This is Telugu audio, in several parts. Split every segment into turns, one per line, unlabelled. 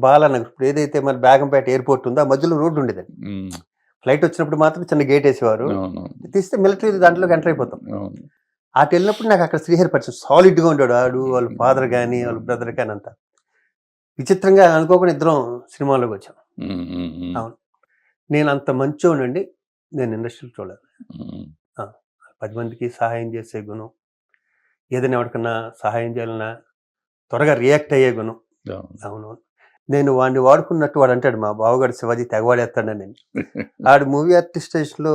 బాలానగర్. ఇప్పుడు ఏదైతే మన బేగంపేట ఎయిర్పోర్ట్ ఉందో ఆ మధ్యలో రోడ్డు ఉండేదండి ఫ్లైట్ వచ్చినప్పుడు మాత్రం చిన్న గేట్ వేసేవారు. తీస్తే మిలిటరీ దాంట్లోకి ఎంటర్ అయిపోతాం. అటు వెళ్ళినప్పుడు నాకు అక్కడ శ్రీహరి పరిచయం సాలిడ్గా ఉండాడు ఆడు వాళ్ళ ఫాదర్ కానీ వాళ్ళ బ్రదర్ కానీ అంతా. విచిత్రంగా అనుకోకుండా ఇద్దరం సినిమాలోకి వచ్చాం. అవును. నేను అంత మంచోనండి నేను ఇండస్ట్రీలో చూడలేదు. పది మందికి సహాయం చేసే గుణం. ఏదైనా ఎవరికన్నా సహాయం చేయాలన్నా త్వరగా రియాక్ట్ అయ్యే గుణం.
అవును.
నేను వాడిని వాడుకున్నట్టు వాడు అంటాడు మా బావగాడు శివాజీ తెగవాడేస్తాడని నేను ఆడు మూవీ ఆర్టిస్ట్ స్టేషన్లో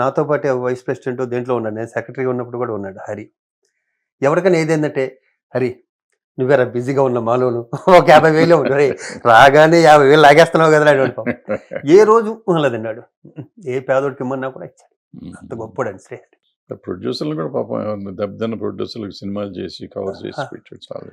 నాతో పాటు వైస్ ప్రెసిడెంట్ దేంట్లో ఉన్నాడు నేను సెక్రటరీగా ఉన్నప్పుడు కూడా ఉన్నాడు హరి. ఎవరికైనా ఏదేందంటే హరి నువ్వేరా బిజీగా ఉన్న మాలోను ఒక యాభై వేలు "రేయ్, రాగానే యాభై వేలు లాగేస్తున్నావు కదా అడుగుతాం ఏ రోజు లేదన్నాడు ఏ పేదోడికి ఇమ్మన్నా కూడా ఇచ్చాడు. అంత గొప్పడు అని శ్రీహరి
ప్రొడ్యూసర్లు కూడా పాపం దెబ్బతిన్న ప్రొడ్యూసర్లకు సినిమాలు చేసి కవర్ చేసి. పెట్టాడు చాలా.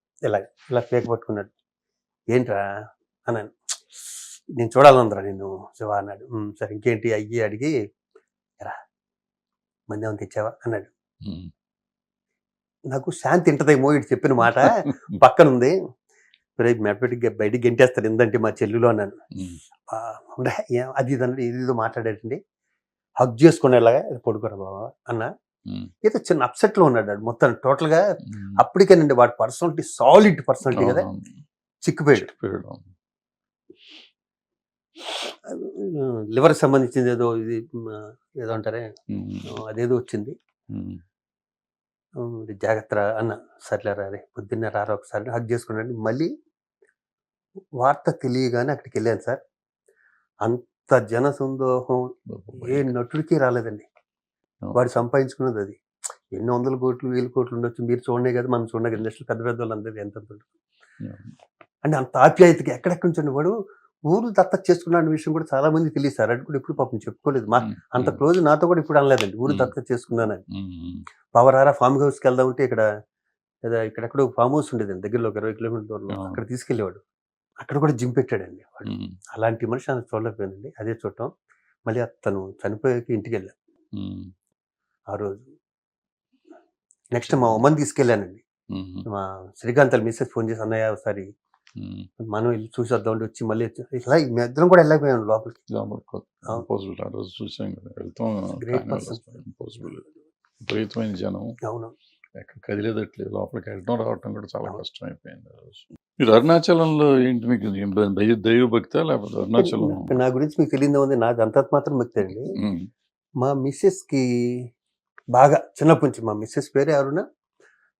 ఇలాగ ఇలా పేక పట్టుకున్నాడు. ఏంట్రా? అన్నాను. నేను చూడాలందరా నేను శివ అన్నాడు. "ఉమ్, సరే ఇంకేంటి? అయ్యి అడిగి రా మంది ఏమైనా తెచ్చావా? అన్నాడు. నాకు శాంతి ఇంటదేమో ఇటు చెప్పిన మాట. పక్కన ఉంది. రేపు మెడపెట్టి బయటికి గెంటేస్తాడు. ఏందంటే మా చెల్లులో అన్నాను.
ఉమ్,
"ఆ, ఉండే, ఏం- అది ఇది అన్నాడు ఇది మాట్లాడాడండి. హగ్ చేసుకునేలాగా పడుకోరా బాబా అన్న. ఏదో చిన్న upset లో ఉన్నాడు మొత్తం total గా
ఉమ్.
అప్పటికేనండి వాడి పర్సనాలిటీ సాలిడ్ పర్సనాలిటీ కదా. చిక్కుపోయాడు. లివర్ సంబంధించింది ఏదో ఇది ఏదో అంటారే.
ఉమ్,
అదేదో వచ్చింది. జాగ్రత్త అన్న. సర్లేరా రే పొద్దున్నే రారా ఒకసారి హగ్ చేసుకున్నాడు. మళ్ళీ వార్త తెలియగానే అక్కడికి వెళ్ళాను సార్. అంత జన సందోహం ఏ నటుడికి రాలేదండి. వాడు సంపాదించుకున్నది అది. ఎన్ని వందల కోట్లు వేల కోట్లు ఉండొచ్చు. మీరు చూడనే కదా మనం చూడగా ఇండస్ట్రీ పెద్ద పెద్ద వాళ్ళందరూ ఎంత. అంటే అంత ఆప్యాయతకి ఎక్కడెక్కడి నుంచి వాడు? ఊరు దత్త చేసుకున్న విషయం కూడా చాలా మంది తెలియదు సార్ అది కూడా ఇప్పుడు పాపం చెప్పుకోలేదు. మా
ఉమ్,
అంత
ఉమ్,
క్లోజ్ నాతో కూడా ఇప్పుడు అనలేదండి. ఊరు
మ్మ్.
దత్త చేసుకున్నానని. పవరారా ఫామ్ హౌస్కి వెళ్దాం అంటే ఇక్కడ ఇక్కడెక్కడో ఫామ్ హౌస్ ఉండేదండి. దగ్గరలో ఒక ఇరవై కిలోమీటర్ దూరంలో.
అవును.
అక్కడ తీసుకెళ్ళేవాడు. అక్కడ కూడా జిమ్ పెట్టాడండి వాడు. అలాంటి మనిషి ఆయన చూడలేకపోయిందండి అదే చూడటం. మళ్ళీ అతను చనిపోయాక ఇంటికి వెళ్ళాను. ఆ రోజు. నెక్స్ట్ మా ఉమ్మని తీసుకెళ్ళానండి. మా శ్రీకాంత్ మిస్సెస్ ఫోన్ చేసి అన్నయ్య ఒకసారి. మనం వెళ్ళి చూసి వద్దాం అంటే వచ్చి మళ్ళీ మీ ఇద్దరం కూడా వెళ్ళకపోయాను లోపలికి.
విపరీతమైన జనం.
అవును.
కదిలేదట్లేదు. లోపలికి వెళ్ళడం రావటం కూడా చాలా. కష్టం అయిపోయింది మీరు అరుణాచలంలో ఏంటి మీకు ఏం దైవ దైవ భక్త లేకపోతే అరుణాచలం?
నా- నా గురించి మీకు తెలియదు ఉంది. నాది అంత మాత్రం మీకు
ఉమ్,
మా మిస్సెస్కి బాగా చిన్నప్పటి నుంచి మా మిస్సెస్ పేరే అరుణ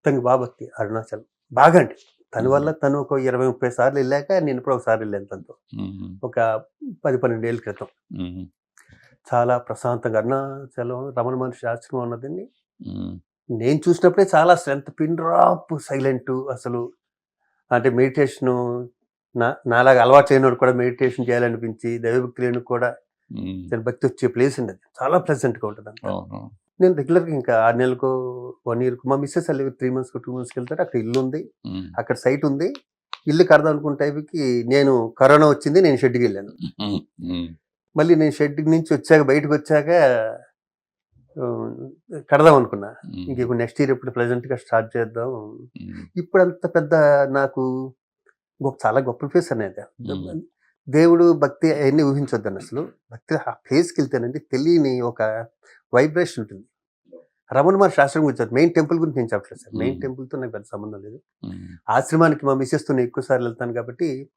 తనకి భక్తి అరుణాచలం. బాగా అంటే తన వల్ల తను ఒక ఇరవై ముప్పై సార్లు వెళ్ళాక నేను ఇప్పుడు ఒకసారి వెళ్ళాను తనతో. ఒక పది పన్నెండు ఏళ్ళ క్రితం. చాలా ప్రశాంతంగా అరుణాచలం రమణ మహర్షి ఆశ్రమం ఉన్నదండి. నేను చూసినప్పుడే చాలా స్ట్రెంత్ పిన్ డ్రాప్ సైలెంట్ అసలు. అంటే మెడిటేషన్ నా నాలాగా అలవాటు చేయనోడు కూడా మెడిటేషన్ చేయాలనిపించి దైవభక్తి లేని కూడా భక్తి వచ్చే ప్లేస్ అండి అది. చాలా ప్లెజెంట్గా ఉంటుంది నేను రెగ్యులర్గా ఇంకా ఆరు నెలలకు వన్ ఇయర్కు మా మిస్సెస్ అల్లి త్రీ మంత్స్కి టూ మంత్స్కి వెళ్తారు అక్కడ ఇల్లు ఉంది. అక్కడ సైట్ ఉంది. ఇల్లు కడదాం అనుకున్న టైంకి నేను కరోనా వచ్చింది నేను షెడ్కి వెళ్ళాను. మళ్ళీ నేను షెడ్ నుంచి వచ్చాక బయటకు వచ్చాక కడదాం అనుకున్నా. ఇంక ఇప్పుడు నెక్స్ట్ ఇయర్ ఇప్పుడు ప్రెసెంట్గా స్టార్ట్ చేద్దాం. ఇప్పుడు అంత పెద్ద నాకు చాలా గొప్ప ప్లేస్ అనేది. దేవుడు భక్తి అవన్నీ ఊహించొద్దని అసలు. భక్తి ఆ ప్లేస్కి వెళ్తేనండి తెలియని ఒక వైబ్రేషన్ ఉంటుంది. రమణ మహర్షి ఆశ్రమం గురించి మెయిన్ టెంపుల్ గురించి నేను చెప్పట్లేదు సార్. మెయిన్. టెంపుల్తో నాకు పెద్ద సంబంధం లేదు. ఆశ్రమానికి మా మిస్సెస్తో నేను ఎక్కువ సార్లు వెళ్తాను కాబట్టి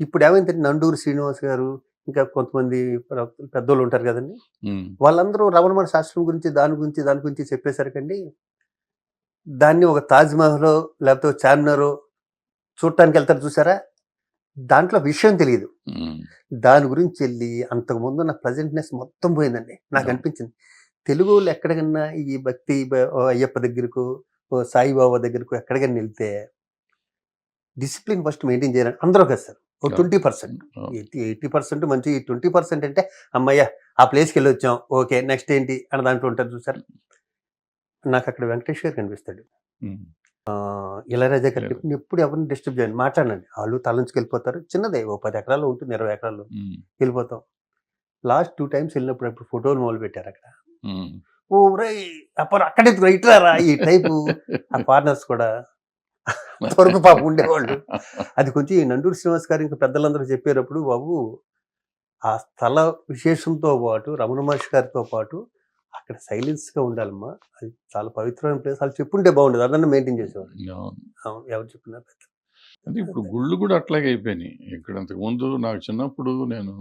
ఇప్పుడు ఏమైందంటే నండూరు శ్రీనివాస్ గారు ఇంకా కొంతమంది పెద్దోళ్ళు ఉంటారు కదండి. వాళ్ళందరూ రమణ మహర్షి ఆశ్రమం గురించి దాని గురించి దాని గురించి చెప్పేసరికండి దాన్ని ఒక తాజ్ మహల్ లేకపోతే చార్మినార్ చూడటానికి వెళ్తారు చూసారా? దాంట్లో విషయం తెలియదు. దాని గురించి వెళ్ళి అంతకు ముందు నా ప్రజెంట్నెస్ మొత్తం పోయిందండి. నాకు. అనిపించింది. తెలుగు వాళ్ళు ఎక్కడికన్నా ఈ భక్తి ఓ అయ్యప్ప దగ్గరకు ఓ సాయిబాబా దగ్గరకు ఎక్కడికైనా వెళ్తే డిసిప్లిన్ ఫస్ట్ మెయింటైన్ చేయాలని అందరూ కదా సార్. ఒక
అవును.
Twenty percent. Eighty eighty percent మంచి ట్వంటీ పర్సెంట్ అంటే అమ్మయ్య ఆ ప్లేస్కి వెళ్ళి వచ్చాం ఓకే నెక్స్ట్ ఏంటి? అని దాంట్లో ఉంటారు చూసారు? నాకు అక్కడ వెంకటేష్ గారు కనిపిస్తాడు. ఇళయరాజా గారు ఎప్పుడు ఎవరిని డిస్టర్బ్ చేయండి మాట్లాడండి వాళ్ళు తలంచుకు వెళ్ళిపోతారు. చిన్నదే ఓ పది ఎకరాలు ఉంటుంది ఇరవై ఎకరాలు. వెళ్ళిపోతాం. లాస్ట్ టూ టైమ్స్ వెళ్ళినప్పుడు అప్పుడు ఫోటోలు మొదలు పెట్టారు అక్కడ. ఓ రై అప్పుడు అక్కడే ఇట్లా ఈ టైపు. ఆ ఫారినర్స్ కూడా అంతవరకు పాపం ఉండేవాళ్ళు. అది కొంచెం ఈ నండూరు శ్రీనివాస్ గారు ఇంకా పెద్దలందరూ చెప్పేటప్పుడు బాబు ఆ స్థల విశేషంతో పాటు రమణ మహర్షి గారితో పాటు అక్కడ సైలెన్స్గా ఉండాలమ్మా. అది చాలా పవిత్రమైన ప్లేస్. వాళ్ళు చెప్పుంటే బాగుండదు. అదన్నా మెయింటైన్
అవును.
అవును, ఎవరు చెప్పినా పెద్ద.
అంటే ఇప్పుడు గుళ్ళు కూడా అట్లాగే అయిపోయినాయి. ఇక్కడ అంతకు ముందు నాకు చిన్నప్పుడు నేను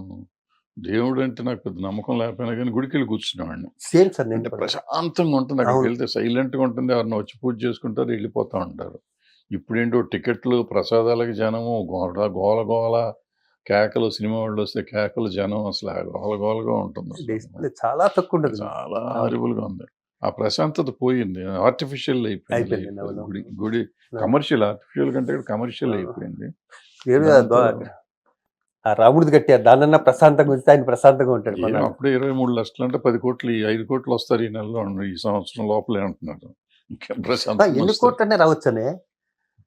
దేవుడు అంటే నాకు పెద్ద నమ్మకం లేకపోయినా కానీ గుడికి వెళ్ళి కూర్చునేవాడిని.
సేమ్ సార్ నేను.
ప్రశాంతంగా ఉంటుంది అక్కడికి. వెళ్తే సైలెంట్గా ఉంటుంది ఎవరిని వచ్చి పూజ చేసుకుంటారు వెళ్ళిపోతా ఉంటారు. ఇప్పుడు ఏంటో టికెట్లు ప్రసాదాలకి జనము గోల గోల గోల కేకలు సినిమా వాళ్ళు వస్తే కేకలు జనం అసలు గోల గోలగా ఉంటుంది
చాలా తక్కువ ఉంటుంది
చాలా హారిబుల్గా ఉంది. ఆ ప్రశాంతత పోయింది ఆర్టిఫిషియల్ అయిపోయింది. గుడి గుడి కమర్షియల్ ఆర్టిఫిషియల్ కంటే కమర్షియల్. అయిపోయింది.
ఆ రాముడిది కట్టారు దానన్నా ప్రశాంతంగా ఉంచితే ఆయన ప్రశాంతంగా ఉంటాడు
ఏం
మన
అప్పుడే ఇరవై మూడు లక్షలు అంటే పది కోట్లు ఈ ఐదు కోట్లు వస్తారు ఈ నెలలో ఈ సంవత్సరం లోపలే అంటున్నారు ఇంకేం
ఆ,
ప్రశాంతంగా
ఎన్ని
వస్తారు.
కోట్లనే రావచ్చనే?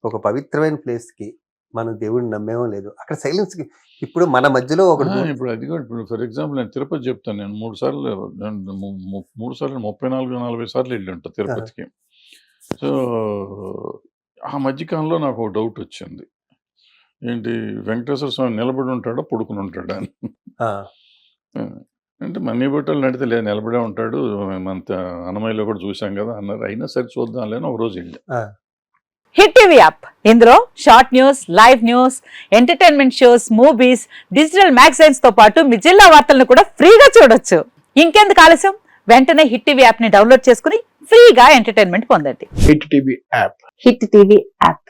ఒక పవిత్రమైన ప్లేస్కి మనం దేవుడిని నమ్మేమో లేదు. అక్కడ సైలెన్స్కి ఇప్పుడు మన మధ్యలో ఒకడు
ఆ, ఇప్పుడు అది కూడా ఇప్పుడు ఫర్ ఎగ్జాంపుల్ నేను తిరుపతి చెప్తాను నేను మూడు సార్లు రెండు- ము- ము- మూడు సార్లు ముప్పై నాలుగు నలభై సార్లు వెళ్ళి ఉంటా తిరుపతికి. సో ఆ మధ్యకాలంలో నాకు ఒక డౌట్ వచ్చింది. ఏంటి వెంకటేశ్వర స్వామి నిలబడి ఉంటాడా? పడుకుని ఉంటాడా? అని
ఆ,
అంటే మనీ బట్టలు నడితే లేదు నిలబడే ఉంటాడు. మేమంత అన్నమయ్యలో కూడా చూసాం కదా అన్నారు. అయినా సరే చూద్దాం లేని ఒక రోజు వెళ్ళి.
Hit TV app. ఇందులో short news live news entertainment shows movies digital మ్యాగజైన్స్తో పాటు మీ జిల్లా వార్తలను కూడా ఫ్రీగా చూడొచ్చు. ఇంకెందుకు ఆలస్యం? వెంటనే హిట్ టీవీ యాప్ని డౌన్లోడ్ చేసుకుని ఫ్రీగా ఎంటర్టైన్మెంట్ పొందండి.
Hit TV app.
Hit TV app.